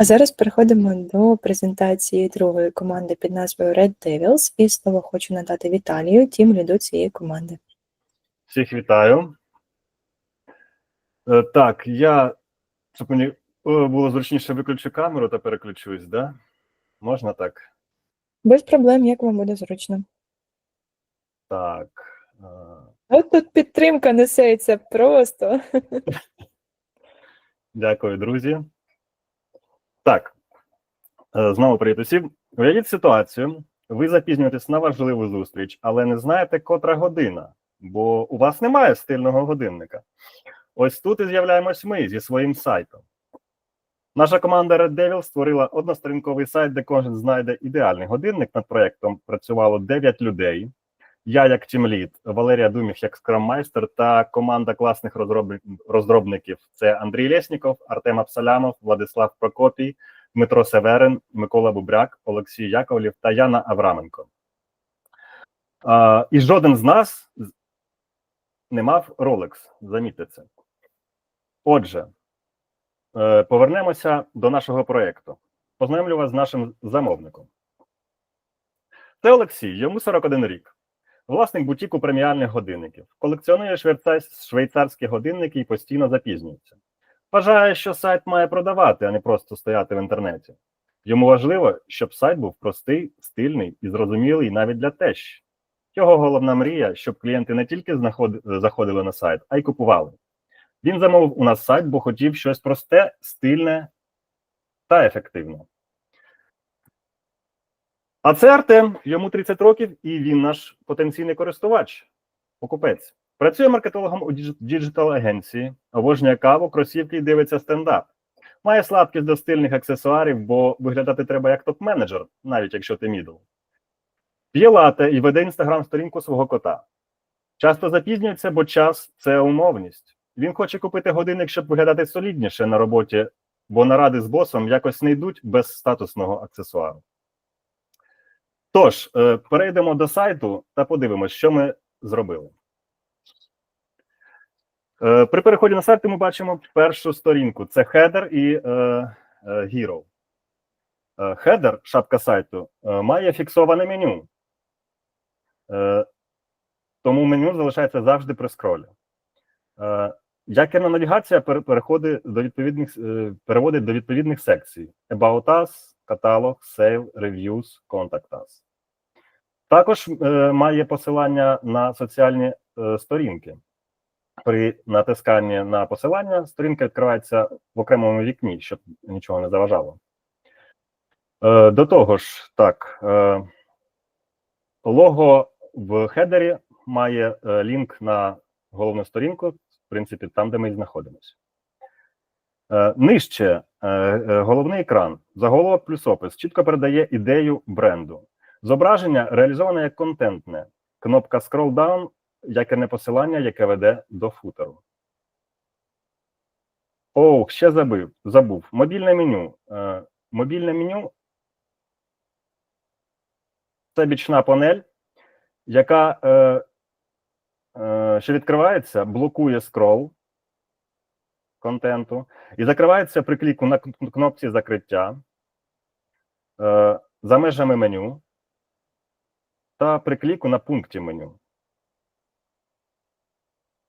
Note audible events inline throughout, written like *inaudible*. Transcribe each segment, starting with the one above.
А зараз переходимо до презентації другої команди під назвою Red Devils. І слово хочу надати Віталію, тім ліду цієї команди. Всіх вітаю. Е, Так, я, щоб мені е, було зручніше, виключу камеру та переключусь, да? Можна так? Без проблем, як вам буде зручно. Так. е, От тут підтримка несеться просто. *laughs* Дякую, друзі. Так. Е, Знову привіт усім. Уявіть ситуацію. Ви запізнюєтесь на важливу зустріч, але не знаєте, котра година, бо у вас немає стильного годинника. Ось тут і з'являємось ми зі своїм сайтом. Наша команда Red Devil створила односторінковий сайт, де кожен знайде ідеальний годинник. Над проєктом працювало 9 людей. Я як тімлід, Валерія Думіх як скрам-майстер та команда класних розробників. Це Андрій Лєсніков, Артем Абсалямов, Владислав Прокопій, Дмитро Северин, Микола Бубряк, Олексій Яковлів та Яна Авраменко. А, і жоден з нас не мав Rolex, замітьте це. Отже, е, повернемося до нашого проєкту. Познайомлю вас з нашим замовником. Це Олексій, йому 41 рік. Власник бутіку преміальних годинників. Колекціонує швейцарські годинники і постійно запізнюється. Вважає, що сайт має продавати, а не просто стояти в інтернеті. Йому важливо, щоб сайт був простий, стильний і зрозумілий навіть для тещ. Його головна мрія, щоб клієнти не тільки заходили на сайт, а й купували. Він замовив у нас сайт, бо хотів щось просте, стильне та ефективне. А це Артем, йому 30 років, і він наш потенційний користувач, покупець. Працює маркетологом у діджитал-агенції, обожнює каву, кросівки і дивиться стендап. Має слабкість до стильних аксесуарів, бо виглядати треба як топ-менеджер, навіть якщо ти мідл. П'є лате і веде інстаграм-сторінку свого кота. Часто запізнюється, бо час це умовність. Він хоче купити годинник, щоб виглядати солідніше на роботі, бо наради з босом якось не йдуть без статусного аксесуару. Тож, е, перейдемо до сайту та подивимося, що ми зробили. Е, При переході на сайт ми бачимо першу сторінку: це хедер і Hero. Е, Хедер, шапка сайту, має фіксоване меню. Тому меню залишається завжди при скролі. Якірна навігація переходить до відповідних, переводить до відповідних секцій: About Us, каталог, Sale, Reviews, Contact Us. Також е, має посилання на соціальні е, сторінки. При натисканні на посилання сторінка відкривається в окремому вікні, щоб нічого не заважало. Е, до того ж, так, е, лого в хедері має е, лінк на головну сторінку, в принципі, там, де ми і знаходимося. Е, Нижче головний екран, заголовок плюс опис чітко передає ідею бренду. Зображення реалізоване як контентне. Кнопка Scroll Down, якірне посилання, яке веде до футеру. О, ще забив, забув. Мобільне меню. Е, мобільне меню це бічна панель, яка е, е, що відкривається, блокує скрол контенту і закривається при кліку на кнопці закриття е, за межами меню та при кліку на пункті меню.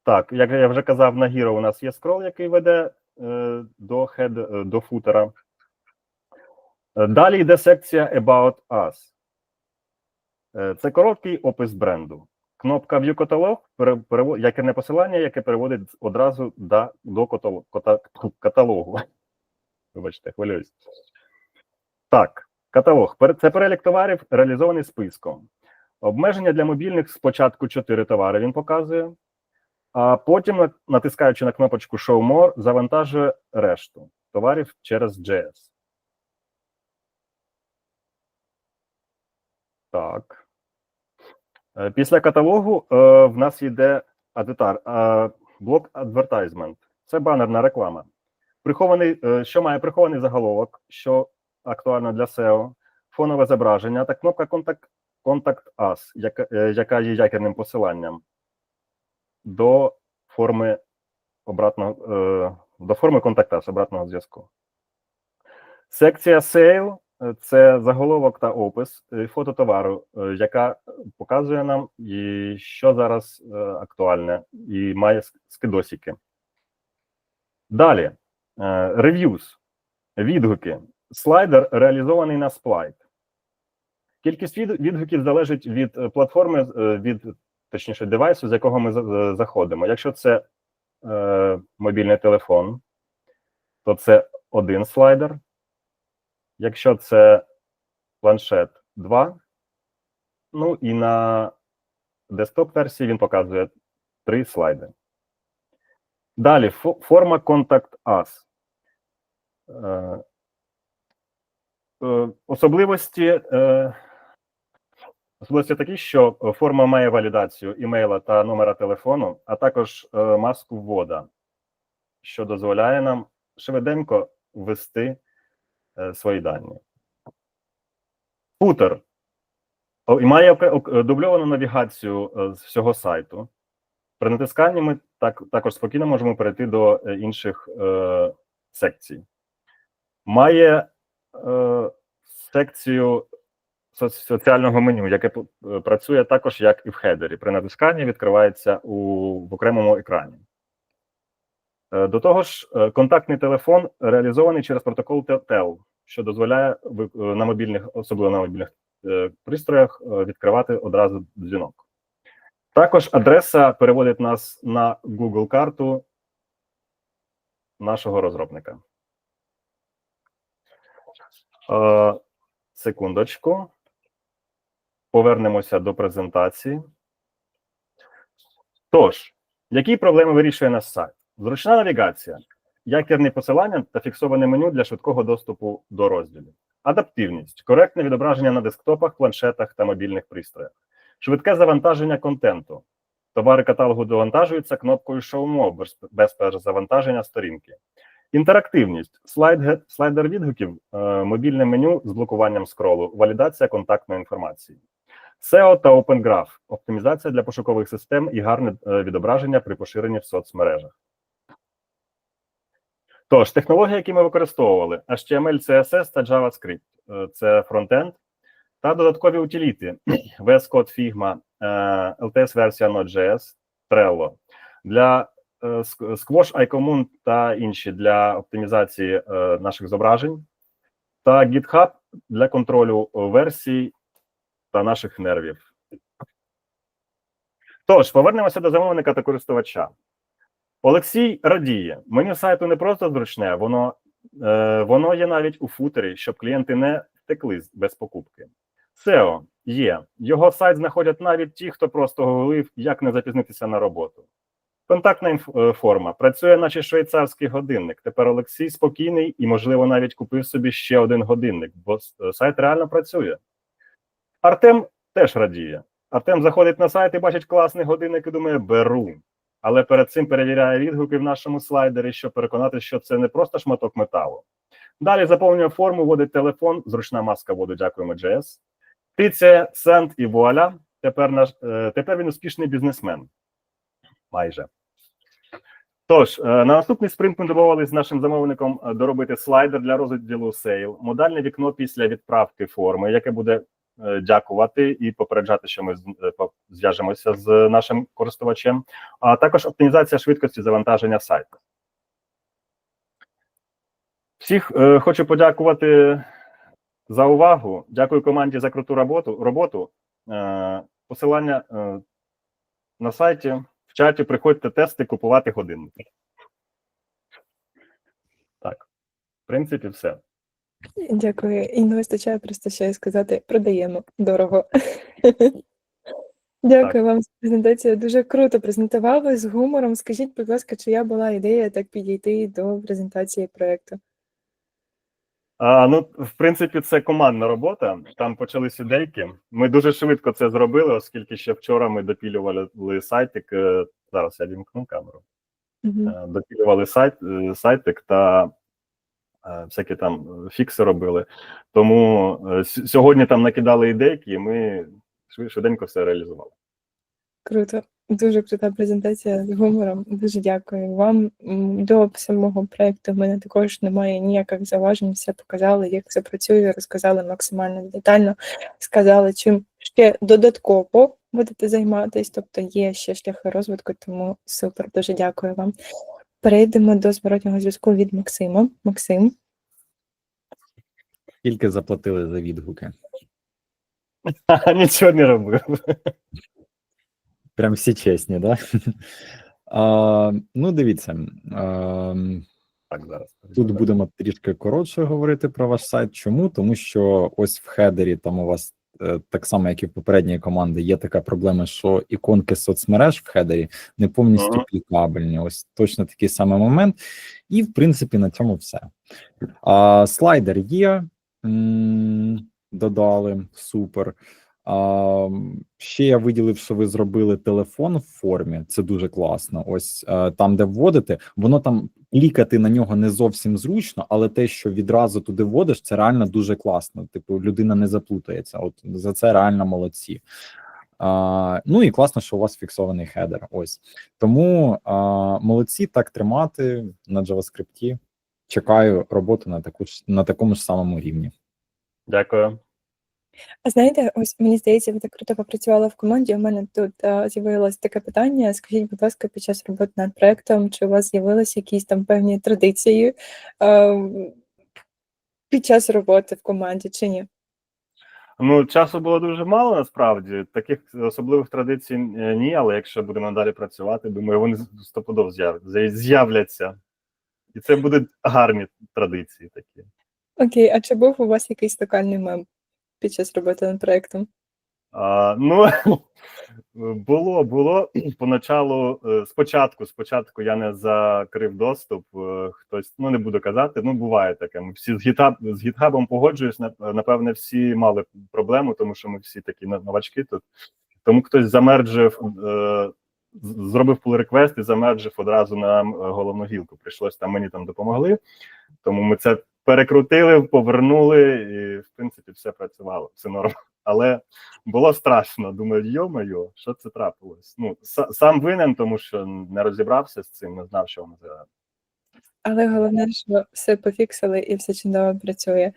Так, як я вже казав, на Hero у нас є скрол, який веде е, до, head, е, до футера. Далі йде секція About Us. Це короткий опис бренду. Кнопка View Catalog перево- якірне посилання, яке переводить одразу до, до каталогу. *laughs* Вибачте, хвилююсь. Так, каталог. Це перелік товарів, реалізований списком. Обмеження для мобільних спочатку 4 товари він показує, а потім, натискаючи на кнопочку Show More, завантажує решту товарів через JS. Так. Е, Після каталогу е, в нас йде адвертар, е, блок Advertisement. Це банерна реклама. Прихований, що має прихований заголовок, що актуально для SEO, фонове зображення та кнопка Contact, Contact Us, яка, є якірним посиланням до форми обратного до форми Contact Us, обратного зв'язку. Секція Sale це заголовок та опис е, фото товару, е, яка показує нам, що зараз е, актуальне, і має ск- скидосики. Далі reviews, відгуки. Слайдер реалізований на Splite. Кількість відгуків залежить від платформи, від точніше девайсу, з якого ми заходимо. Якщо це мобільний телефон, то це один слайдер. Якщо це планшет 2, ну і на десктоп-версії він показує три слайди. Далі форма Contact Us. Е, е, Особливості, е, особливості такі, що форма має валідацію імейла та номера телефону, а також маску ввода, що дозволяє нам швиденько ввести свої дані. Футер і має е, дубльовану навігацію е, з всього сайту. При натисканні ми так, також спокійно можемо перейти до е, інших е, секцій. Має е, секцію соціального меню, яке е, працює також як і в хедері. При натисканні відкривається у, в окремому екрані. Е, До того ж, е, контактний телефон реалізований через протокол TEL, що дозволяє е, на мобільних, особливо на мобільних пристроях, відкривати одразу дзвінок. Також адреса переводить нас на Google карту нашого розробника. Секундочку. Повернемося до презентації. Тож, які проблеми вирішує наш сайт? Зручна навігація, якірні посилання та фіксоване меню для швидкого доступу до розділів. Адаптивність, коректне відображення на десктопах, планшетах та мобільних пристроях, швидке завантаження контенту. Товари каталогу довантажуються кнопкою Show More без, перезавантаження сторінки. Інтерактивність, слайд, слайдер відгуків, е, мобільне меню з блокуванням скролу, валідація контактної інформації. SEO та Open Graph – оптимізація для пошукових систем і гарне е, відображення при поширенні в соцмережах. Тож, технології, які ми використовували: HTML, CSS та JavaScript Е, – це фронтенд, та додаткові утиліти *clears throat* VS Code Figma, е, LTS-версія Node.js, Trello. Для е, Squash, iCommun та інші для оптимізації наших зображень, та GitHub для контролю версій та наших нервів. Тож, повернемося до замовника та користувача. Олексій радіє. Меню сайту не просто зручне, воно, е, воно є навіть у футері, щоб клієнти не втекли без покупки. SEO є. Його сайт знаходять навіть ті, хто просто гуглив, як не запізнитися на роботу. Контактна е, форма працює, наче швейцарський годинник. Тепер Олексій спокійний і, можливо, навіть купив собі ще один годинник, бо е, сайт реально працює. Артем теж радіє. Артем заходить на сайт і бачить класний годинник і думає, беру. Але перед цим перевіряє відгуки в нашому слайдері, щоб переконатися, що це не просто шматок металу. Далі заповнює форму, вводить телефон, зручна маска воду, дякуємо JS. Тицяє сенд і вуаля. Тепер, наш, е, тепер він успішний бізнесмен. Майже. Тож, е, на наступний спринт ми домовились з нашим замовником е, доробити слайдер для розділу сейл, модальне вікно після відправки форми, яке буде дякувати і попереджати, що ми е, зв'яжемося з нашим користувачем, а також оптимізація швидкості завантаження сайту. Всіх е, хочу подякувати за увагу. Дякую команді за круту роботу. роботу. Е, посилання е, на сайті, в чаті. Приходьте тести, купувати годинники. Так, в принципі, все. Дякую. І не вистачає просто ще сказати продаємо дорого. *laughs* Дякую вам за презентацію. Дуже круто презентували з гумором. Скажіть, будь ласка, чия була ідея так підійти до презентації проекту? А, ну, в принципі, це командна робота. Там почались ідейки. Ми дуже швидко це зробили, оскільки ще вчора ми допілювали сайтик. е, Зараз я вімкну камеру. Е, допілювали сайт, е, сайтик та всякі там е, фікси робили. Тому е, сьогодні там накидали ідейки, і ми швиденько все реалізували. Круто. Дуже крута презентація з гумором. Дуже дякую вам. До самого проекту в мене також немає ніяких заважень. Все показали, як все працює, розказали максимально детально, сказали, чим ще додатково будете займатися. Тобто є ще шляхи розвитку, тому супер, дуже дякую вам. Перейдемо до зворотнього зв'язку від Максима. Максим, Скільки заплатили за відгуки? *laughs* Нічого не робив. Прям всі чесні, да? *laughs* А, ну, дивіться, а, Так, зараз. тут будемо трішки коротше говорити про ваш сайт. Чому? Тому що ось в хедері там у вас так само, як і в попередньої команди, є така проблема, що іконки соцмереж в хедері не повністю Ага. клікабельні. Ось точно такий самий момент. І в принципі на цьому все. А, слайдер є, додали супер. А, ще я виділив, що ви зробили телефон в формі. Це дуже класно. Ось е, там, де вводите, воно там клікати на нього не зовсім зручно, але те, що відразу туди вводиш, це реально дуже класно. Типу, людина не заплутається. От за це реально молодці. А, ну і класно, що у вас фіксований хедер. Ось тому а, молодці так тримати на JavaScript. Чекаю роботу на таку ж на такому ж самому рівні. Дякую. А знаєте, ось мені здається, ви так круто попрацювали в команді. У мене тут а, з'явилось таке питання. Скажіть, будь ласка, під час роботи над проектом, чи у вас з'явилися якісь там певні традиції а, під час роботи в команді, чи ні? Ну, часу було дуже мало насправді. Таких особливих традицій е, ні, але якщо будемо далі працювати, думаю, вони стопудов з'яв- з'яв- з'являться. І це будуть гарні традиції такі. Окей, а чи був у вас якийсь локальний мем під час роботи над проектом? А, ну, *laughs* було, було поначалу, е, спочатку, спочатку я не закрив доступ. е, Хтось, ну не буду казати, ну буває таке. Ми всі з GitHub, з GitHub погоджуюсь, напевне, всі мали проблему, тому що ми всі такі новачки тут. Тому хтось замерджив, е, зробив pull request і замерджив одразу на головну гілку. Прийшлось там, мені там допомогли. Тому ми це перекрутили, повернули, і в принципі все працювало, все норм. Але було страшно. Думаю, йо-моє, що це трапилось? Ну, сам винен, тому що не розібрався з цим, не знав, що воно за Але головне, що все пофіксили і все чудово працює.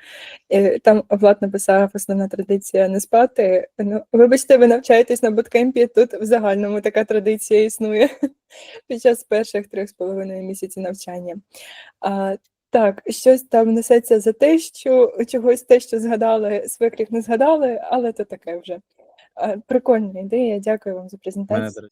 І там Влад написав основна традиція не спати. Ну, вибачте, ви навчаєтесь на буткемпі. Тут в загальному така традиція існує *laughs* під час перших трьох з половиною місяців навчання. А, так, щось там несеться за те, що чогось те, що згадали, свекрів не згадали, але то таке вже. Прикольна ідея. Дякую вам за презентацію.